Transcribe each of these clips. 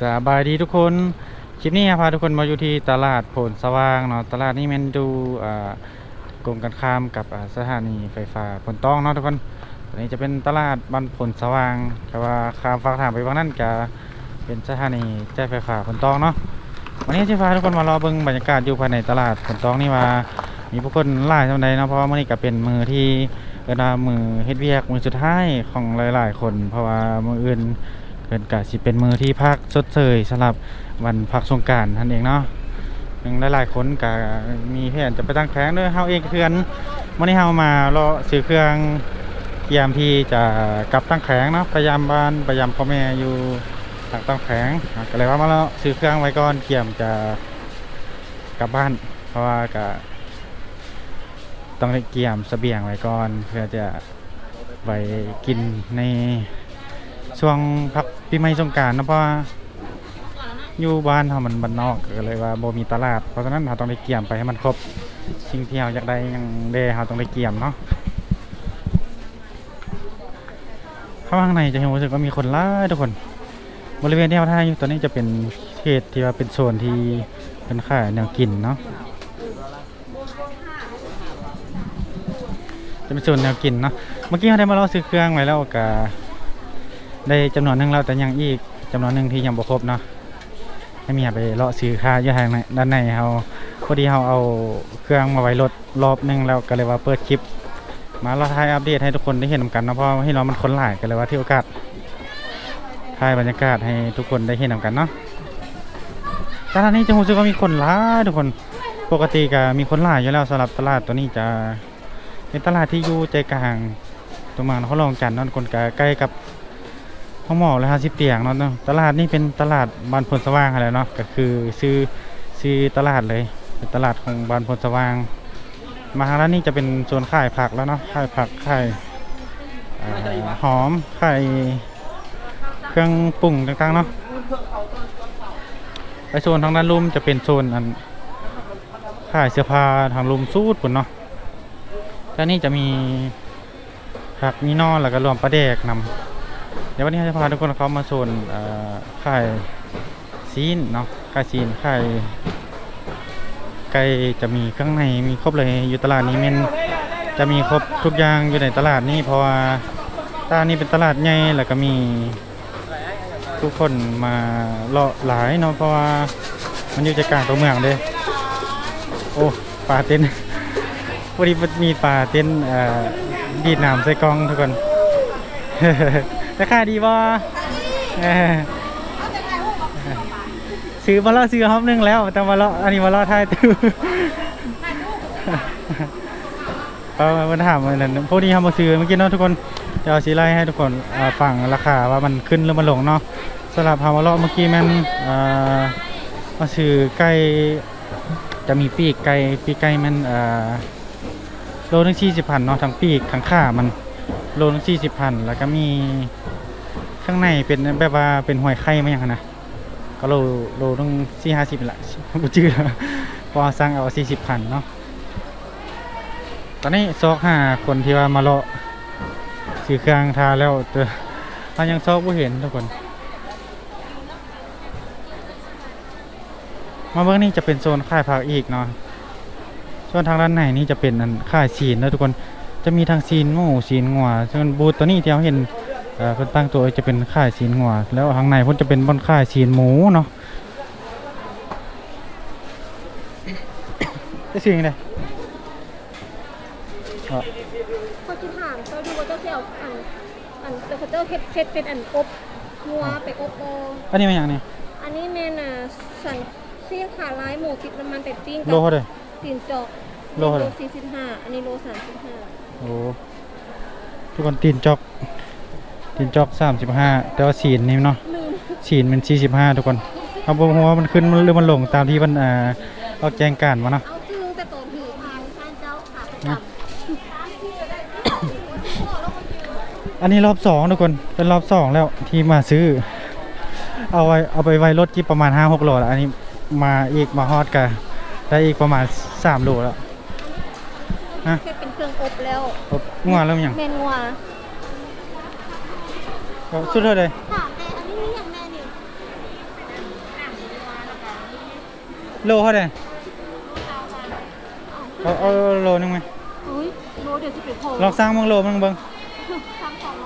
สบายดีทุกคน คลิปนี้พาทุกคนมาอยู่ที่ตลาดโผลสว่างเนาะ ตลาดนี้มันดูอ่ากรงกันข้ามกับอ่าสถานีไฟฟ้าผลต้องเนาะทุกคนตอนนี้จะเป็นตลาดบ้านผลสว่างแต่ว่าข้ามฝากทางไปบางนั้นจะเป็นสถานีแจ้ไฟฟ้าผลต้องเนาะ วันนี้จะพาทุกคนมารอเบิ่งบรรยากาศอยู่ภายในตลาดผลต้องนี่ว่า มีผู้คนหลายเท่าใดเนาะ เพราะว่ามื้อนี้ก็เป็นมือที่เวลามือเฮ็ดเวียกมือสุดท้ายของหลาย ๆ คน เพราะว่ามืออื่น เพิ่นก็สิเป็นมือที่พักชดเชยสำหรับวันพักสงกานต์นั่นเองเนาะยังหลายๆคนก็มีแผนจะไปตั้งแผงเด้อเฮาเองก็คือนวันนี้เฮามารอซื้อเครื่องเตรียมที่จะกลับตั้งแผงเนาะพยายามบ้านพยายามพ่อแม่อยู่ทางตั้งแผงอะก็เลยว่ามาแล้วซื้อเครื่องไว้ก่อนเตรียมจะกลับบ้าน เพราะว่าก็ต้องได้เตรียมเสบียงไว้ก่อน เพื่อจะไว้กินในช่วงพัก ปีใหม่สงกรารนาะเพราะว่าอยู่บ้านเฮามันบ้านนอกก็เลยว่าบ่มีตลาด เพราะฉะนั้นเราต้องได้เกี่ยมไปให้มันครบสิ่งที่เราอยากได้อยังเดเราต้องได้เกี่ยมเนาะเข้าข้างในจะเห็นรู้สึกว่ามีคนหลายทุกคน บริเวณที่เราถ่ายอยู่ตอนนี้จะเป็นเขตที่ว่าเป็นโซนที่เป็นขายแนวกินเนาะจะเป็นโซนแนวกินเนาะเมื่อกี้เราได้มาลองซื้อเครื่องไว้แล้วก็ ได้จำนวนหนึ่งแล้วแต่ยังอีกจำนวนหนึ่งที่ยังบ่ครบเนาะให้เมียไปเลาะซื้อค่าอยู่ทางในด้านในเฮาพอดีเฮาเอาเครื่องมาไว้รถรอบหนึงแล้วก็เลยว่าเปิดคลิป มาเราถ่ายอัปเดตให้ทุกคนได้เห็นนำกันเนาะเพราะให้เรามันคนหลายกันเลยว่าที่โอกาสถ่ายบรรยากาศให้ทุกคนได้เห็นนำกันเนาะตลาดนี้จะรู้สึกว่ามีคนหลายทุกคนปกติก็มีคนหลายอยู่แล้วสำหรับตลาดตัวนี้จะเป็นตลาดที่อยู่ใจกลางตัวเมืองนครหลวงจันทน์เนาะคนก็ใกล้กับ ห้องหมอเลยห้าสิเตียงเนาะเนาะตลาดนี่เป็นตลาดบ้านพลสว่างอะไรเนาะก็คือซื้อซื้อตลาดเลยเป็นตลาดของบ้านพลสว่าง มาทางด้านนี้จะเป็นโซนขายผักแล้วเนาะขายผักขายอ่หอมขายเครื่องปรุงต่างๆเนาะไปโซนทางด้านลุ่มจะเป็นโซนอันขายเสื้อผ้าทางลุ่มสูดปุ่นเนาะด้านนี้จะมีผักมีนอนแล้วก็รวมปลาแดกนำ เดี๋ยววันนี้จะพาทุกคนเข้ามาโซนเอ่ซีนเนาะไขายซีนไขายไก่จะมีเครื่องในมีครบเลยอยู่ตลาดนี้มันจะมีครบทุกอย่างอยู่ในตลาดนี้เพราะว่าตลาดนี้เป็นตลาดใหญ่แล้วก็มีทุกคนมาเลาะหลายเนาะเพราะว่ามันอยู่ใจกลางตัวเมืองเด้โอ้ปลาเต้นพอดีมีปลาเต้นดีดน้ำใส่กล้องทุกคน ราคาดีบ่เออซื้อมาเลาะซื้อฮอบหนึงแล้วแต่มาเลาะอันนี้มาเลาะท้ายตู้เออมันถามว่านั่นพวกนี้ทำมาซื้อเมื่อกี้เนาะทุกคนจะเอาสีไล่ให้ทุกคนอ่าฟังราคาว่ามันขึ้นหรือมันลงเนาะสำหรับทำมาเลาะเมื่อกี้มันอ่ามาซื้อไก่จะมีปีกไก่ปีกไก่มันอ่าโลนึงสี่สิบพันเนาะทั้งปีกทั้งขามัน โลนึงสี่สิบพันแล้วก็มีข้างในเป็นแบบว่าเป็นหอยไข่มาอย่างนั้นะก็โลโลนึงสี่ห้าสิบละบุจื้อพอสั่งเอาสี่สิบพันเนาะตอนนี้ซอกหาคนที่ว่ามาเลาะซื้อเครื่องทาแล้วเตอเรายังซอกไม่เห็นทุกคน มาเบื้องนี้จะเป็นโซนขายผักอีกเนาะส่วนทางด้านในนี่จะเป็นอันขายซีนนะทุกคน จะมีทางซีนหมูซีนงัวส่วนบูธตัวนี้ที่เราเห็นเอ่อเพิ่นตั้งตัวจะเป็นค่ายซีนงัวแล้วข้างในเพิ่นจะเป็นบอนค่ายซีนหมูเนาะจะซื้อยังไงอ๋อพอที่ถามเขาดูว่าเจ้าเสี่ยวอันอันเจ้าเจ้าเฮ็ดเฮ็ดเป็นอันอบงัวไปอบโบอันนี้มันอย่างนี้อันนี้แม่น่ะสั่งเสี่ยงขาร้ายหมูคิดน้ำมันเป็ดปิ้งโลเท่าไหร่ตีนจอก โลเท่าไหร่สี่สิบห้าอันนี้โลสามสิบห้าโอ้ทุกคนตีนจอกตีนจอกสามสิบห้าแต่ว่าซีนนี่เนาะลืมซีนมันสี่สิบห้าทุกคนเอาบ่ฮู้ว่ามันขึ้นหรือมันลงตามที่มันอ่าออกแจ้งการมาเนาะเอาซื้อแต่ตัวถือทางท่านเจ้าขาประจนะอันนี้รอบสองทุกคนเป็นรอบสองแล้วที่มาซื้อ เอาไว้เอาไปไว้รถที่ประมาณห้าหกโลแล้วอันนี้มาอีกมาฮอดกันได้อีกประมาณสามโลแล้วำเฮ็ดเป็นเครื่องอบแล้วอบงัวเริ่มยังแม่งัวเอาสุดเท่าไหร่ถามแต่อันนี้มีอย่างแม่นี่โลเท่าไหร่เอาเอาโลนึงไหมอุ้ยโลเดี๋ยวจะไปโพลองสร้างมึงโลมึงเบิ่งสร้างสองโล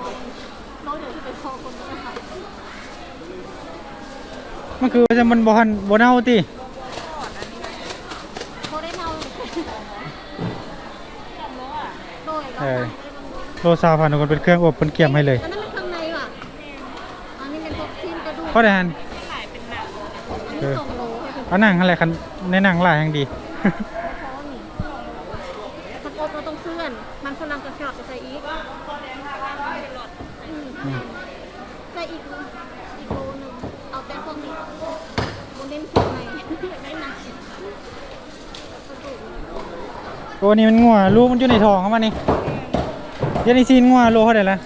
โลเดี๋ยวจะไปโพคนนะคะมันคือว่าจะมันบ่ทันบ่เน่าติ เอแล้วอโลซาวพันทุกคนเป็นเครื่องอบเป็นเกี่ยมให้เลยอันนั้นเป็นข้างในว่ะอันนี้เป็นพวกชิ้นกระดูกเพราะได้หันอันนี้สองโลเอาหนังอะไรคันในหนังหลายอย่างดีมันอบเราต้องเสื่อน มันฝรั่งกระชอกจะใส่อีกอืมอืม ใส่อีกอีกโลหนึงเอาแต่พวกนี้บนเน้นพวกในได้หนักโอ้นี่มันงัวลูกมันอยู่ในท้องเขามานี่ เดี๋ยวนี้ซีนงัวโลเท่าไหร่ละ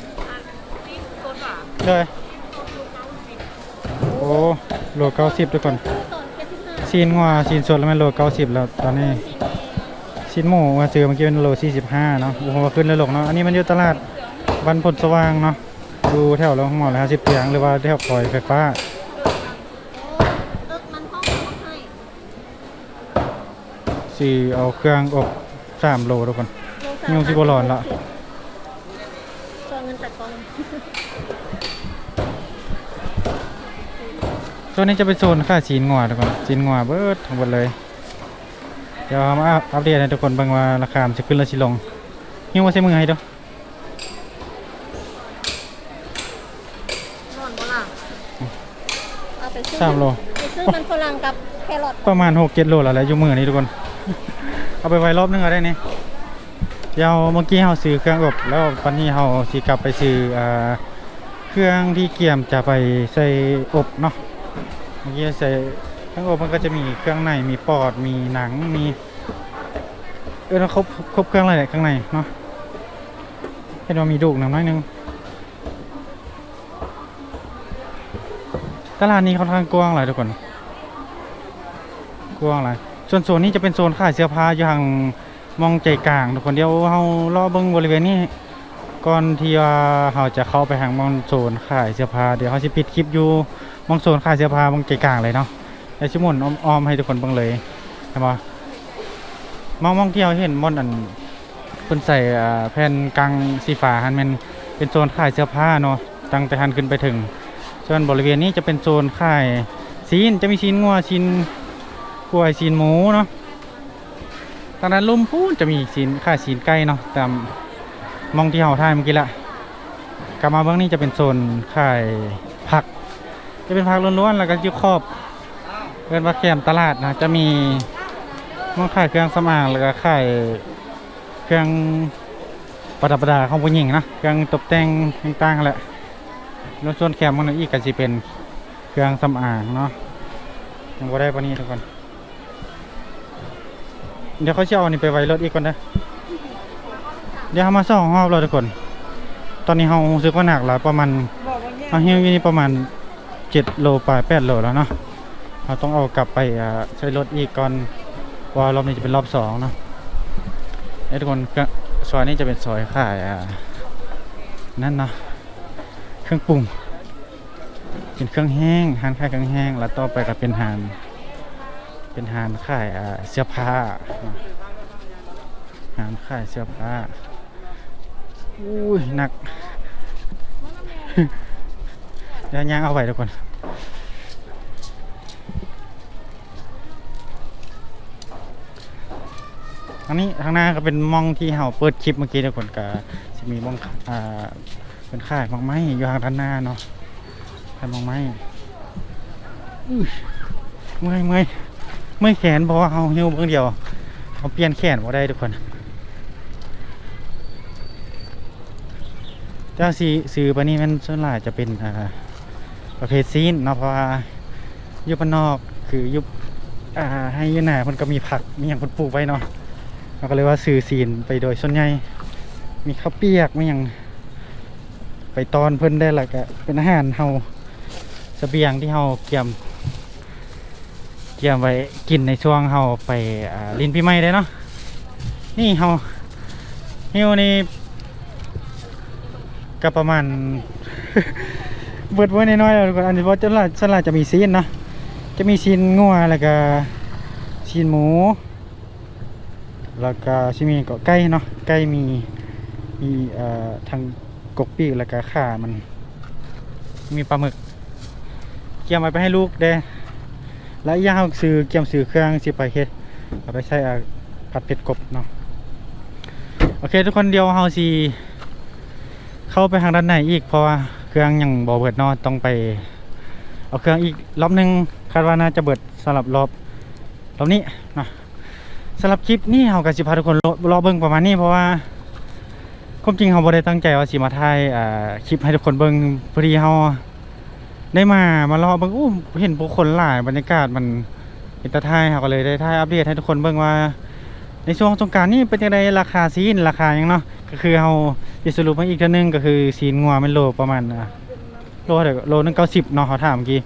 เลยโอ้โลเก้าสิบทุกคนตอนเจ็ดสิบห้าซีนงัวซีนสดแล้วมันโลเก้าสิบแล้วตอนนี้ซีนหมูมาซื้อเมื่อกี้เป็นโลสี่สิบห้าเนาะโอ้โหขึ้นเลยหลกเนาะอันนี้มันอยู่ตลาดบันพลสว่างเนาะดูแถวโรงหมอแล้วสิบเตียงหรือว่าแถวคอยไฟฟ้าโอ้เอิกมันห้องมันให้สี่เอาเครื่องอบสามโลทุกคนโลสามยุ่งสิบ่ร้อนละ ตัวเงินจากกองตัวนี้จะเป็นโซนค่าซีนงัวทุกคนซีนงัวเบิดทั้งหมดเลย เดี๋ยวมาอัปเดตให้ทุกคนเบิ่งว่าราคามันจะขึ้นหรือสิลงหิ้วมาใส่มือให้เดูนอนบ่ล่ะเอาไปซื้อสามโลไปซื้อมันฝรั่งกับแครอทประมาณหกเจ็ดโลแล้วแหละอยู่มือนี้ทุกคน เอาไปไว้รอบนึงเอาได้นี่ เดี๋ยวเมื่อกี้เราซื้อเครื่องอบแล้ววันนี้เราสิกลับไปซื้ออ่าเครื่องที่เกี่ยมจะไปใส่อบเนาะเมื่อกี้ใส่เครื่องอบมันก็จะมีเครื่องในมีปอดมีหนังมีเออครบครบเครื่องอะไรเนี่ยข้างในเนาะเห็นว่ามีดูกหนังน้อยนึงตลาดนี้ค่อนข้างกว้างหลายทุกคนกว้างหลายส่วนโซนนี้จะเป็นโซนขายเสื้อผ้าอยู่ทาง มองใจกลางทุกคนเดียวเฮารอเบิ่งบริเวณนี้ก่อนที่ว่าเฮาจะเข้าไปทางมองโซนขายเสื้อผ้าเดี๋ยวเฮาสิปิดคลิปอยู่มองโซนขายเสื้อผ้ามองใจกลางเลยเนาะไอ้ชิมุนอ้อมๆให้ทุกคนเบิ่งเลยใช่ปะมองมองที่เราเห็นมอนอันเพิ่นใส่แผ่นกลางสีฟ้าหันแม่นเป็นโซนขายเสื้อผ้าเนาะตั้งแต่หันขึ้นไปถึงส่วนบริเวณนี้จะเป็นโซนขายซีนจะมีซีนงัวซีนกล้วยซีนหมูเนาะ ตอนนั้นลุ่มพูนจะมีซีนค่ายซีนไก่เนาะตามมองที่เฮาท่ายเมื่อกี้ละกลับมาเบื้องนี้จะเป็นโซนค่ายผัก จะเป็นผักล้วนๆแล้วก็อยุครอบเรียนว่าแคมตลาดนะจะมีมองขายเครื่องสำอางแล้วก็ขายเครื่องประดับประดาของผู้หญิงนะเครื่องตกแต่งต่างๆแหละแล้วส่วนแคมมันอีกก็จะเป็นเครื่องสำอางเนาะยังบ่ได้ปานนี้ทุกคน เดี๋ยวเขาจะเอาอันนี้ไปไว้รถอีกก่อนนะ เดี๋ยวเขามาสองรอบเราทุกคน ตอนนี้เขารู้สึกว่าหนักแล้วประมาณเอาเฮี้ยวอยู่นี่ประมาณเจ็ดโลปลายแปดโลแล้วเนาะเราต้องเอากลับไปใช้รถอีกก่อนว่ารอบนี้จะเป็นรอบสองเนาะเอ้ทุกคนซอยนี้จะเป็นซอยขายนั่นเนาะเครื่องปรุงเป็นเครื่องแห้งหานขายเครื่องแห้ง แล้วต่อไปก็เป็นหาน เป็นหานขายเสื้อผ้าเนาะหานขายเสื้อผ้าอุ้ยหนักเดี๋ยวย่างเอาไว้ทุกคนอันนี้ทางหน้าก็เป็นมองที่เฮาเปิดคลิปเมื่อกี้ทุกคนก็จะมีมองอ่าเป็นค่ายมองไม้อยู่ทางด้านหน้าเนาะทำมองไม้เมื่อยเมื่อย เมื่อแขนเพราะว่าเอาหิ้วเพิ่งเดียวเอาเปลี่ยนแขนมาได้ทุกคนเจ้าสีซื้อปนี้มันส่วนหลายจะเป็นประเภทซีนเนาะเพราะว่ายุบนอกคือยุบให้ยืนหนามันก็มีผักมีอย่างคนปลูกไว้เนาะเราก็เลยว่าซื้อซีนไปโดยส่วนใหญ่มีข้าวเปียกมีอย่างไปตอนเพิ่นได้และก็เป็นอาหารเฮาสเสบียงที่เฮาเกี่ยม เกี่ยมไว้กินในช่วงเฮาไปาลินพี่ใหม่ได้เนาะนี่เฮาฮิวนี่ก็ประมาณ เบิดไว้น้อยๆแล้วกคนอันนี้ว่าจะละสลาดจะมีซีนเนาะจะมีซีนงัวแล้วก็ชิ้นหมู แล้วก็ชิมีก็ไก่เนาะไก่มีมีเอ่อทางกกปีกแล้วก็ข่ามัน มีปลาหมึกเกี่ยมเอาไปให้ลูกเด้ และย่างเราซื้อเกี่ยมซื้อเครื่องสิไปเฮ็ดเอาไปใช้ผัดเผ็ดกบเนาะโอเค ทุกคนเดียวเฮาสิเข้าไปทางด้านในอีกเพราะว่าเครื่องยังบ่เบิดเนาะต้องไป เอาเครื่องอีกรอบหนึงคาดว่าน่าจะเบิดสำหรับรอบรอบนี้นะสำหรับคลิปนี้เฮาก็สิพาทุกคนรอรอเบิ่งประมาณนี้เพราะว่าความจริงเฮาบ่ได้ตั้งใจว่าสิมาถ่ายอ่าคลิปให้ทุกคนเบิ่งพอดีเฮา ได้มามารอเบิ่งอู้เห็นผู้คนหลายบรรยากาศมันเป็นตาถ่ายเฮาก็เลยได้ถ่ายอัปเดตให้ทุกคนเบิ่งว่า ในช่วงสงการนี่เป็นจังไดราคาซีนราคายังเนาะก็คือเฮาสิสรุปให้อีกเทื่อนึงก็คือซีนงัวแม่นโลประมาณโลเท่าไหร่โลนึงเก้าสิบเนาะเขาถามเมื่อกี้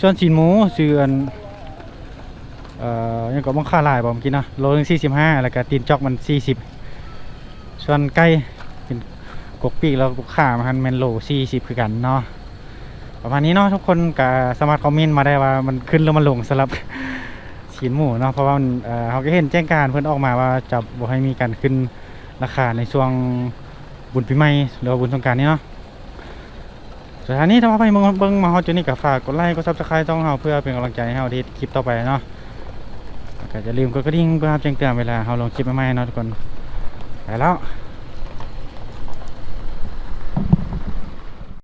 ส่วนสีนหมูซื้ออันเอ่อยังก็บังค่าหลายบ่เมื่อกี้เนาะโลนึงสี่สิบห้าแล้วก็ตีนจอกมันสี่สิบส่วนไก่เป็นกกปีกแล้วก็ข่ามันแมนโลสี่สิบคือกันเนาะ ประมาณนี้เนาะทุกคนก็สามารถคอมเมนต์มาได้ว่ามันขึ้นหรือมันลงสำหรับสีนหมูเนาะเพราะว่าเอ่เขาก็เห็นแจ้งการเพิ่อนออกมาว่าจะบ่ให้มีการขึ้นราคาในช่วงบุญปีใหม่หรือว่าบุญสงการนี้เนาะสถานีทำมาไปเบิ่งเบิ่งมาฮอดจุนี้ก็ฝากกดไลค์กด Subscribe ต้องเฮาเพื่อเป็นกำลังใจให้เฮาที่คลิปต่อไปเนาะก็อย่าลืมกดกระดิ่งเพื่อรับแจ้งเตือนเวลาเฮาลงคลิปใหม่ๆเนาะทุกคนไปแล้ว